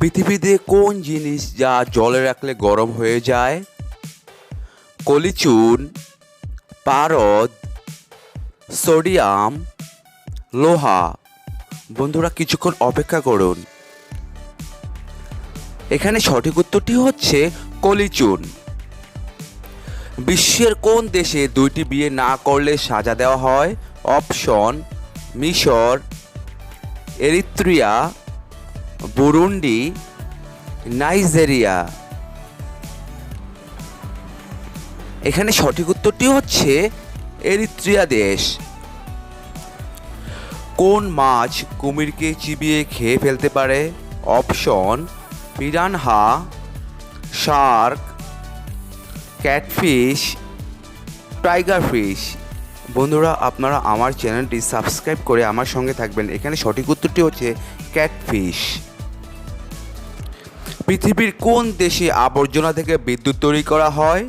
পৃথিবীতে কোন জিনিস যা জলে রাখলে গরম হয়ে যায়? কলিচুন, পারদ, সোডিয়াম, লোহা। বন্ধুরা, কিছুক্ষণ অপেক্ষা করুন। এখানে সঠিক উত্তরটি হচ্ছে কলিচুন। বিশ্বের কোন দেশে দুইটি বিয়ে না করলে সাজা দেওয়া হয়? অপশন, মিশর, এরিত্রিয়া বুরুন্ডি নাইজেরিয়া এখানে সঠিক উত্তরটি হচ্ছে এরিত্রিয়া দেশ। কোন মাছ কুমিরকে চিবিয়ে খেয়ে ফেলতে পারে? Option, piranha, shark, catfish, tiger fish. বন্ধুরা, আপনারা আমার চ্যানেলটি সাবস্ক্রাইব করে আমার সঙ্গে থাকবেন। এখানে সঠিক উত্তরটি হচ্ছে ক্যাটফিশ। পৃথিবীর কোন দেশে আবর্জনা থেকে বিদ্যুৎ তৈরি করা হয়?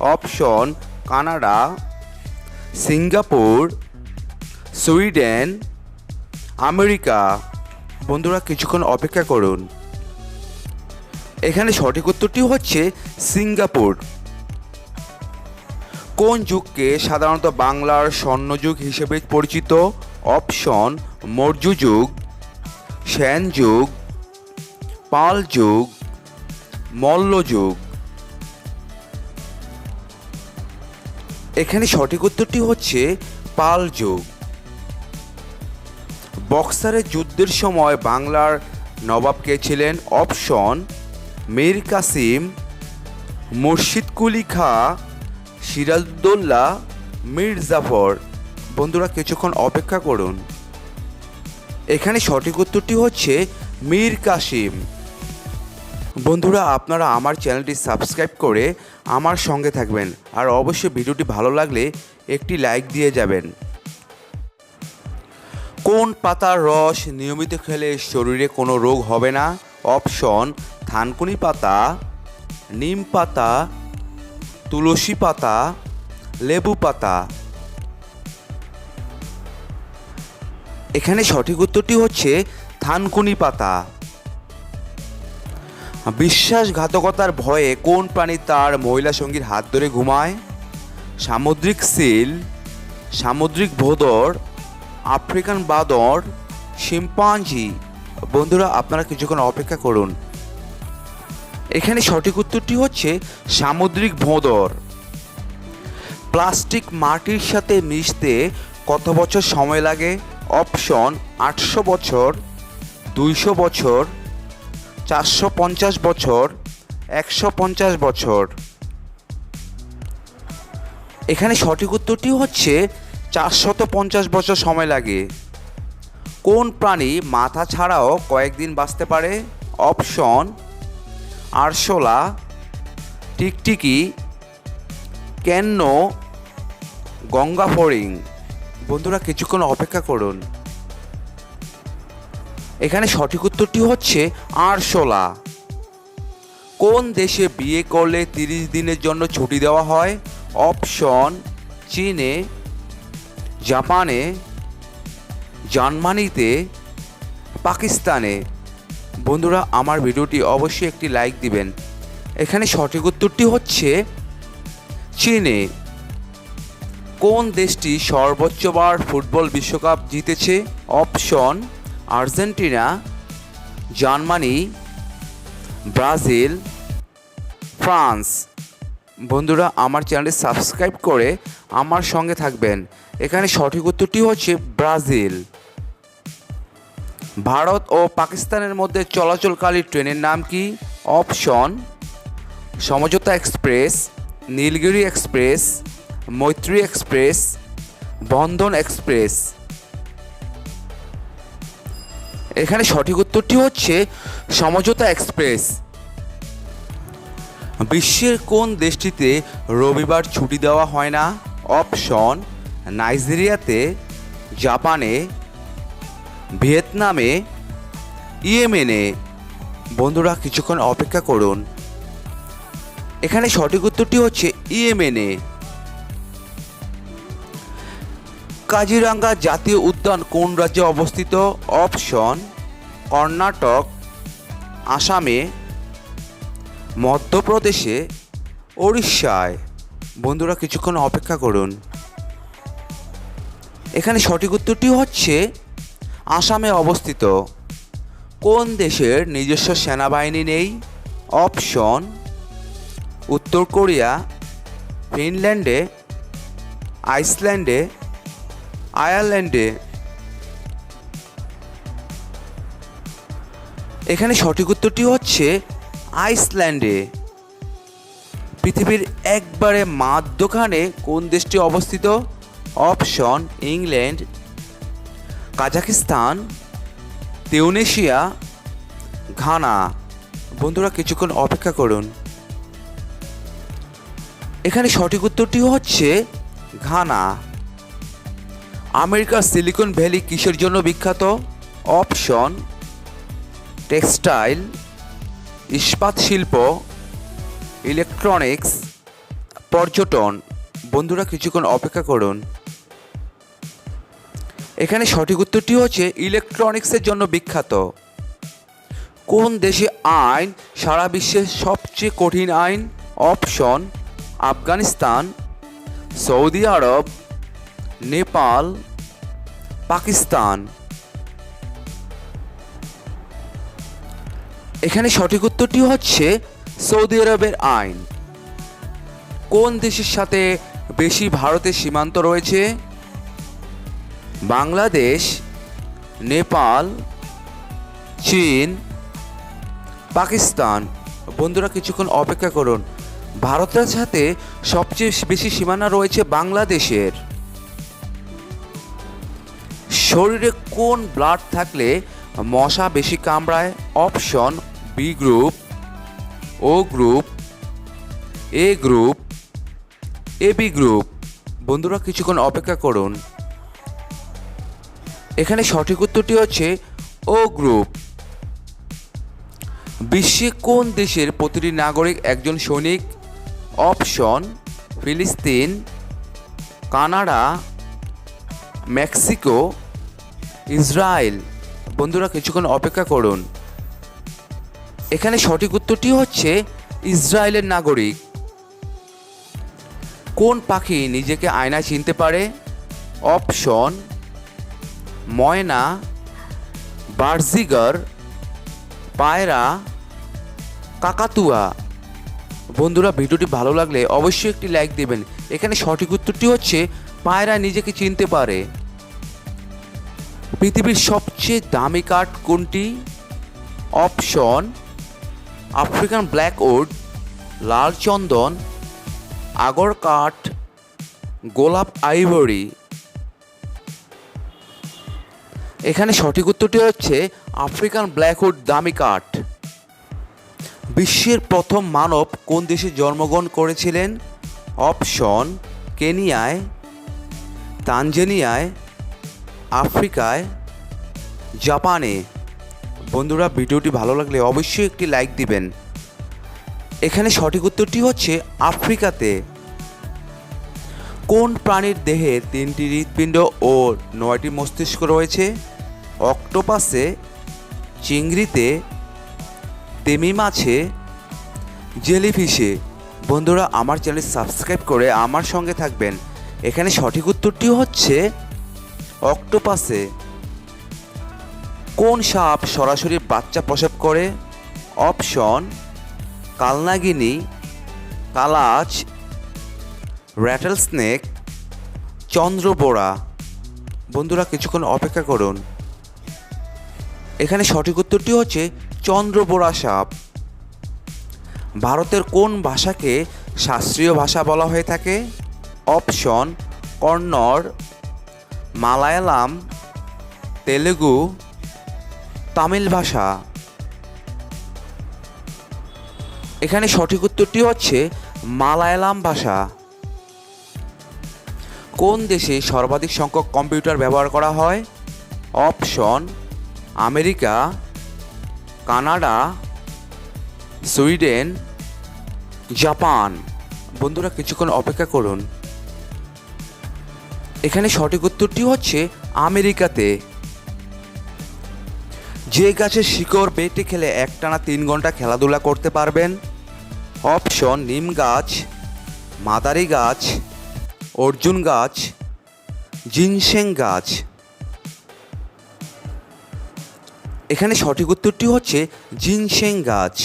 Option, Canada, Singapore, Sweden, America. বন্ধুরা, কিছুক্ষণ অপেক্ষা করুন। এখানে সঠিক উত্তরটি হচ্ছে সিঙ্গাপুর। কোন যুগকে সাধারণত বাংলার স্বর্ণযুগ হিসেবে পরিচিত? অপশন, মৌর্য যুগ, সেন যুগ পাল যুগ মল্ল যুগ এখানে সঠিক উত্তরটি হচ্ছে পাল যুগ বক্সারের যুদ্ধের সময় বাংলার নবাব কে ছিলেন? অপশন, মীর কাসিম মুর্শিদ কুলি খা, সিরাজউদ্দৌলা, মীর জাফর। বন্ধুরা, কিছুক্ষণ অপেক্ষা করুন। এখানে সঠিক উত্তরটি হচ্ছে মীর কাসিম। বন্ধুরা, আপনারা আমার চ্যানেলটি সাবস্ক্রাইব করে আমার সঙ্গে থাকবেন আর অবশ্যই ভিডিওটি ভালো লাগলে একটি লাইক দিয়ে যাবেন। কোন পাতার রস নিয়মিত খেলে শরীরে কোনো রোগ হবে না? অপশন, থানকুনি পাতা, নিম পাতা, তুলসী পাতা, লেবু পাতা। এখানে সঠিক উত্তরটি হচ্ছে থানকুনি পাতা। বিশ্বাসঘাতকতার ভয়ে কোন প্রাণী তার মহিলা সঙ্গীর হাত ধরে ঘুমায়? সামুদ্রিক সিল, সামুদ্রিক ভোদর, আফ্রিকান বাদর, শিম্পাঞ্জি। বন্ধুরা, আপনারা কিছুক্ষণ অপেক্ষা করুন। এখানে সঠিক উত্তরটি হচ্ছে সামুদ্রিক ভোঁদর। প্লাস্টিক মাটির সাথে মিশতে কত বছর সময় লাগে? অপশন, আটশো বছর, দুইশো বছর চারশো পঞ্চাশ বছর, একশো পঞ্চাশ বছর। এখানে সঠিক উত্তরটি হচ্ছে চারশত পঞ্চাশ বছর সময় লাগে। কোন প্রাণী মাথা ছাড়াও কয়েকদিন বাঁচতে পারে? অপশন, আরশোলা, টিকটিকি কেন্ন গঙ্গা ফড়িং বন্ধুরা, কিছুক্ষণ অপেক্ষা করুন। এখানে সঠিক উত্তরটি হচ্ছে আরশোলা। কোন দেশে বিয়ে করলে তিরিশ দিনের জন্য ছুটি দেওয়া হয়? অপশন, চীনে, জাপানে, জার্মানিতে, পাকিস্তানে। বন্ধুরা, আমার ভিডিওটি অবশ্যই একটি লাইক দিবেন। এখানে সঠিক উত্তরটি হচ্ছে চীনে। কোন দেশটি সর্বোচ্চবার ফুটবল বিশ্বকাপ জিতেছে? Option Argentina, Germany, Brazil, France. বন্ধুরা, আমার চ্যানেলটি সাবস্ক্রাইব করে আমার সঙ্গে থাকবেন। এখানে সঠিক উত্তরটি হচ্ছে ব্রাজিল। ভারত ও পাকিস্তানের মধ্যে চলাচলকারী ট্রেনের নাম কি? Option, Samjhauta express, Nilgiri express, Maitree express, Bandhan express. এখানে সঠিক উত্তরটি হচ্ছে সমঝোতা এক্সপ্রেস। বিশ্বের কোন দেশটিতে রবিবার ছুটি দেওয়া হয় না? অপশন, নাইজেরিয়াতে, জাপানে, ভিয়েতনামে, ইয়েমেনে। বন্ধুরা, কিছুক্ষণ অপেক্ষা করুন। এখানে সঠিক উত্তরটি হচ্ছে ইয়েমেনে। কাজিরাঙ্গা জাতীয় উদ্যান কোন রাজ্যে অবস্থিত? অপশন, কর্ণাটক, আসামে, মধ্যপ্রদেশে উড়িষ্যায় বন্ধুরা কিছুক্ষণ অপেক্ষা করুন। এখানে সঠিক উত্তরটি হচ্ছে আসামে অবস্থিত। কোন দেশের নিজস্ব সেনাবাহিনী নেই? অপশন, উত্তর কোরিয়া, ফিনল্যান্ডে, আইসল্যান্ডে আয়ারল্যান্ডে এখানে সঠিক উত্তরটি হচ্ছে আইসল্যান্ডে। পৃথিবীর একবারে মাধ্যখানে কোন দেশটি অবস্থিত? Option, England Kazakhstan Tunisia, Ghana. বন্ধুরা কিছুক্ষণ অপেক্ষা করুন। এখানে সঠিক উত্তরটি হচ্ছে ঘানা। আমেরিকার সিলিকন ভ্যালি কিসের জন্য বিখ্যাত? অপশন, টেক্সটাইল, ইস্পাত শিল্প, ইলেকট্রনিক্স, পর্যটন। বন্ধুরা কিছুক্ষণ অপেক্ষা করুন। এখানে সঠিক উত্তরটি হচ্ছে ইলেকট্রনিক্সের জন্য বিখ্যাত। কোন দেশে আইন সারা বিশ্বের সবচেয়ে কঠিন আইন? Option, Afghanistan, Saudi Arab Nepal, Pakistan. এখানে সঠিক উত্তরটি হচ্ছে সৌদি আরবের আইন। কোন দেশের সাথে বেশি ভারতের সীমান্ত রয়েছে? বাংলাদেশ, নেপাল, চীন, পাকিস্তান। বন্ধুরা, কিছুক্ষণ অপেক্ষা করুন। ভারতের সাথে সবচেয়ে বেশি সীমানা রয়েছে বাংলাদেশের। শরীরে কোন ব্লাড থাকলে মশা বেশি কামড়ায়? Option B group O group A group A B group বন্ধুরা কিছুক্ষণ অপেক্ষা করুন। এখানে সঠিক উত্তরটি হচ্ছে ও গ্রুপ বিশ্বে কোন দেশের প্রতিটি নাগরিক একজন সৈনিক? অপশন ফিলিস্তিন, কানাডা, মেক্সিকো ইসরায়েল, বন্ধুরা কিছুক্ষণ অপেক্ষা করুন। এখানে সঠিক উত্তরটি হচ্ছে ইসরায়েলের নাগরিক। কোন পাখি নিজেকে আয়নায় চিনতে পারে? অপশন, ময়না, বার্জিগার, পায়রা, কাকাতুয়া। বন্ধুরা, ভিডিওটি ভালো লাগলে অবশ্যই একটি লাইক দেবেন। এখানে সঠিক উত্তরটি হচ্ছে, পায়রা নিজেকে চিনতে পারে। পৃথিবীর সবচেয়ে দামি কাঠ কোনটি? অপশন, আফ্রিকান ব্ল্যাক উড লাল চন্দন, আগর কাঠ, গোলাপ আইভরি। এখানে সঠিক উত্তরটি হচ্ছে আফ্রিকান ব্ল্যাকউড দামি কাঠ। বিশ্বের প্রথম মানব কোন দেশে জন্মগ্রহণ করেছিলেন? অপশন, কেনিয়ায়, তানজেনিয়ায় আফ্রিকায়, জাপানে। বন্ধুরা, ভিডিওটি ভালো লাগলে অবশ্যই একটি লাইক দিবেন। এখানে সঠিক উত্তরটি হচ্ছে আফ্রিকাতে। কোন প্রাণীর দেহে তিনটি হৃৎপিণ্ড ও নয়টি মস্তিষ্ক রয়েছে? অক্টোপাসে, চিংড়িতে তেমি মাছে জেলিফিশে। বন্ধুরা, আমার চ্যানেল সাবস্ক্রাইব করে আমার সঙ্গে থাকবেন। এখানে সঠিক উত্তরটি হচ্ছে অক্টোপাসে কোন সাপ সরাসরি বাচ্চা প্রসব করে? অপশন, কালনাগিনী, কালাচ র্যাটেল স্নেক চন্দ্রবোড়া বন্ধুরা কিছুক্ষণ অপেক্ষা করুন। এখানে সঠিক উত্তরটি হচ্ছে চন্দ্রবোড়া সাপ। ভারতের কোন ভাষাকে শাস্ত্রীয় ভাষা বলা হয়ে থাকে? অপশন কন্নড় মালায়ালাম, তেলেগু, তামিল ভাষা। এখানে সঠিক উত্তরটি হচ্ছে মালায়ালাম ভাষা। কোন দেশে সর্বাধিক সংখ্যক কম্পিউটার ব্যবহার করা হয়? Option, America, Canada, Sweden, Japan. বন্ধুরা, কিছুক্ষণ অপেক্ষা করুন। এখানে সঠিক উত্তরটি হচ্ছে আমেরিকাতে। যে গাছের শিকড় বেটে খেলে একটানা তিন ঘণ্টা খেলাধুলা করতে পারবেন। অপশন, নিম গাছ, মাদারি গাছ, অর্জুন গাছ, জিনসেং গাছ। এখানে সঠিক উত্তরটি হচ্ছে জিনসেং গাছ।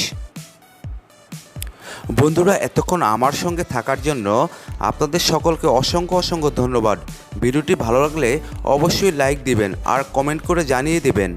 বন্ধুরা, এতক্ষণ আমার সঙ্গে থাকার জন্য আপনাদের সকলকে অসংখ্য অসংখ্য ধন্যবাদ। ভিডিওটি ভালো লাগলে অবশ্যই লাইক দিবেন আর কমেন্ট করে জানিয়ে দিবেন।